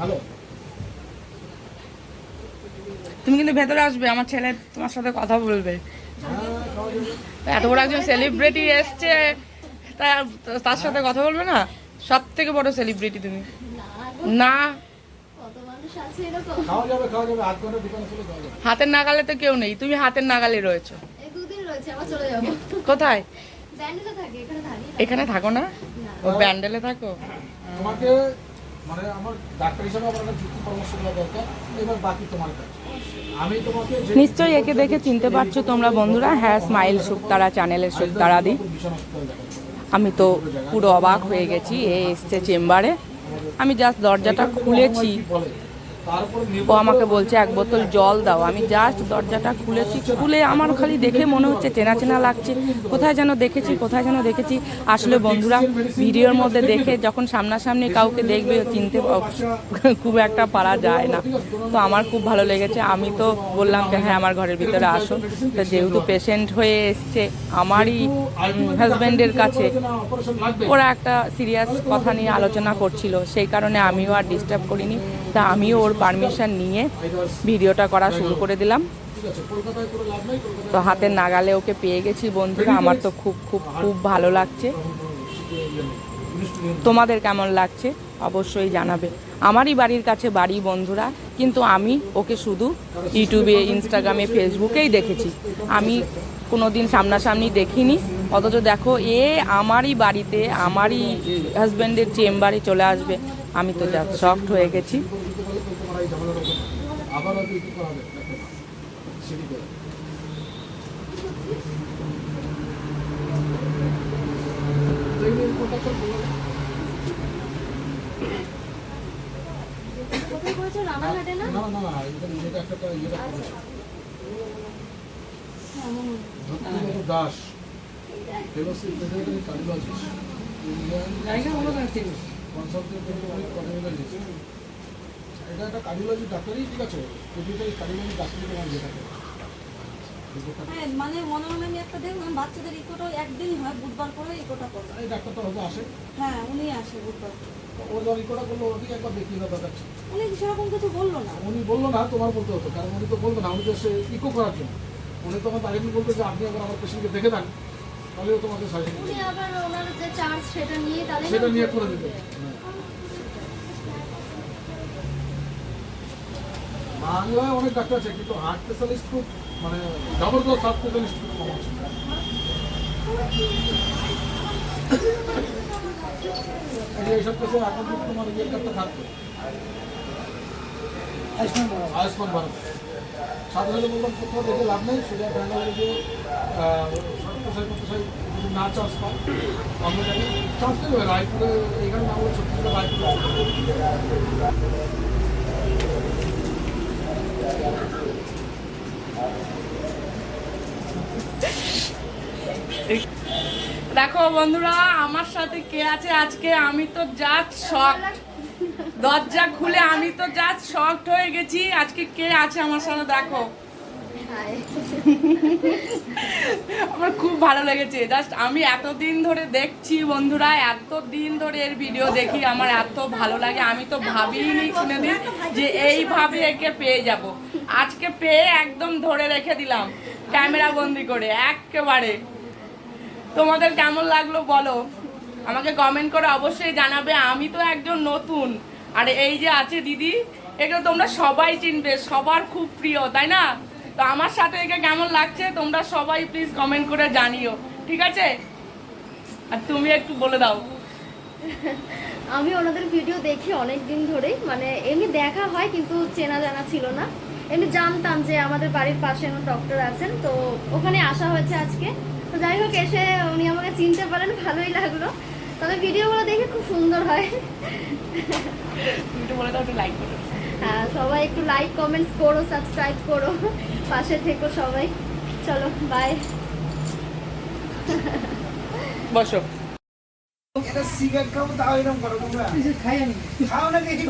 ভালো। তুমি কিন্তু ভেতরে আসবে আমার ছেলে তোমার সাথে কথা বলবে। এত বড় একজন সেলিব্রিটি এসছে তা তার সাথে কথা বলবে না? সব থেকে বড় সেলিব্রিটি তুমি। না। কত মানুষ আছে এরকম খাওয়া যাবে খাওয়া যাবে আধ ঘণ্টা দোকানে চলে খাওয়া যাবে। হাতের নাগালে তো কেউ নেই তুমি হাতের নাগালে রয়েছো। এই দুদিন রয়েছে আবার চলে যাব। কোথায়? এখানে থাকি। না। এখানে থাকো না? ও ব্যান্ডেলে থাকো। তোমাকে মানে আমার ডাক্তার হিসেবে আমার একটা যুক্তি পরামর্শ দেওয়া দরকার, এবার বাকি তোমার কাছে। নিশ্চয়ই একে দেখে চিনতে পারছ তোমরা বন্ধুরা হ্যাঁ স্মাইল শুক্তারা চ্যানেলের শুক্তারা দি। আমি তো পুরো অবাক হয়ে গেছি, এ এসছে চেম্বারে। আমি জাস্ট দরজাটা খুলেছি। ও আমাকে বলছে, এক বোতল জল দাও। আমি জাস্ট দরজাটা খুলেছি। খুলে আমার খালি দেখে মনে হচ্ছে চেনা চেনা লাগছে। কোথায় যেন দেখেছি, কোথায় যেন দেখেছি। আসলে বন্ধুরা, ভিডিওর মধ্যে দেখে যখন সামনাসামনি কাউকে দেখবে, চিনতে খুব একটা পারা যায় না। তো আমার খুব ভালো লেগেছে। আমি তো বললাম যে হ্যাঁ আমার ঘরের ভিতরে আসো। তো যেহেতু পেশেন্ট হয়ে এসছে আমারই হাজব্যান্ডের কাছে, ওরা একটা সিরিয়াস কথা নিয়ে আলোচনা করছিল। সেই কারণে আমিও আর ডিস্টার্ব করিনি। তা আমিও ওর পারমিশন নিয়ে ভিডিওটা করা শুরু করে দিলাম। তো হাতের নাগালে ওকে পেয়ে গেছি বন্ধুরা, আমার তো খুব খুব খুব ভালো লাগছে। তোমাদের কেমন লাগছে? অবশ্যই জানাবে। আমারই বাড়ির কাছে বাড়ি বন্ধুরা, কিন্তু আমি ওকে শুধু ইউটিউবে, ইনস্টাগ্রামে, ফেসবুকেই দেখেছি। আমি কোনো দিন সামনাসামনি দেখিনি, অথচ দেখো, এ আমারই বাড়িতে, আমারই হাজব্যান্ডের চেম্বারে চলে আসবে। আমি তো যা শকড হয়ে গেছি। এই ঝামেলার ওপর আবার হয়তো কি করা হবে দেখো সিঁড়ি করে। দাস। কনসালটেন্ট কার্ডিওলজিস্ট এটা একটা কার্ডিওলজি ডাক্তারই ঠিক আছে ভেটেরিনারি কার্ডিওলজি ডাক্তারই তোমার যেটা হ্যাঁ মানে মনে হলো আমি একটা দেখলাম বাচ্চাদের ইকোটা একদিনই হয় বুধবার করে ইকোটা করে। এই ডাক্তারটা হয়তো আসে। হ্যাঁ উনি আসে বুধবার। ও যখন ইকোটা করল ওকে একবার দেখিয়ে দেওয়া দরকার উনি সেরকম কিছু বলল না। উনি বলল না তোমার বলতে হতো। কারণ উনি তো বলতো না উনি তো সে ইকো করার জন্য। উনি তখন তাকে বলতো যে আপনি একবার আমার পেশেন্টকে দেখে দেন তাহলেও তোমাকে সাজেশন উনি আবার ওনার যে চার্জ সেটা নিয়ে তাহলে সেটা নিয়ে করে দিতে বাংলায় অনেক ডাক্তার আছে কিন্তু হার্ট স্পেশালিস্ট খুব মানে জবরদস্ত হার্ট স্পেশালিস্ট খুব কম আছে। এইসব কেসে এখন তোমার ইয়ে কার্ডটা থাকবে। আয়ুষ্মান ভারত। সাথে সাথে বললাম কোথাও দেখে লাভ নেই সেটা ব্যাঙ্গালোরে যে সত্যসাই প্রত্যাশাই যদি না চান্স পায় আমরা জানি চান্স দেবে রায়পুরে এখানে না বলে ছত্তিশগড় রায়পুরে দেখো বন্ধুরা, আমার সাথে কে আছে আজকে? আমি তো জাস্ট শক দরজা খুলে আমি তো জাস্ট শকড হয়ে গেছি। আজকে কে আছে আমার সাথে দেখো? আমার খুব ভালো লেগেছে। জাস্ট আমি এতদিন ধরে দেখছি বন্ধুরা, এতদিন ধরে এর ভিডিও দেখি, আমার এত ভালো লাগে। আমি তো ভাবিনি কোনোদিন যে এইভাবে একে পেয়ে যাব। আজকে পেয়ে একদম ধরে রেখে দিলাম, ক্যামেরা বন্দি করে, একেবারে। তোমাদের কেমন লাগল বলো? আমাকে কমেন্ট করে অবশ্যই জানাবে। আমি তো একজন নতুন। আর এই যে আছে দিদি, এগুলো তোমরা সবাই চিনবে, সবার খুব প্রিয়, তাই না? তো আমার সাথে একে কেমন লাগছে, তোমরা সবাই প্লিজ কমেন্ট করে জানিও, ঠিক আছে? আর তুমি একটু বলে দাও। আমি ওনাদের ভিডিও দেখি অনেক দিন ধরেই মানে এমনি দেখা হয়, কিন্তু চেনা জানা ছিল না। এমনি জানতাম যে আমাদের বাড়ির পাশে ডক্টর আছেন, তো ওখানে আসা হয়েছে আজকে। তো যাই হোক এসে উনি আমাকে চিনতে পারেন ভালোই লাগল। তবে ভিডিওগুলো দেখে খুব সুন্দর হয়। তুমি একটু বলে দাও একটু লাইক করো। হ্যাঁ সবাই একটু লাইক কমেন্টস করো সাবস্ক্রাইব করো। পাশে থেকো সবাই। চলো বাই বসো। এটা সিগারেট খাব তাও এরকম করো তোমরা খাই আমি খাও না কি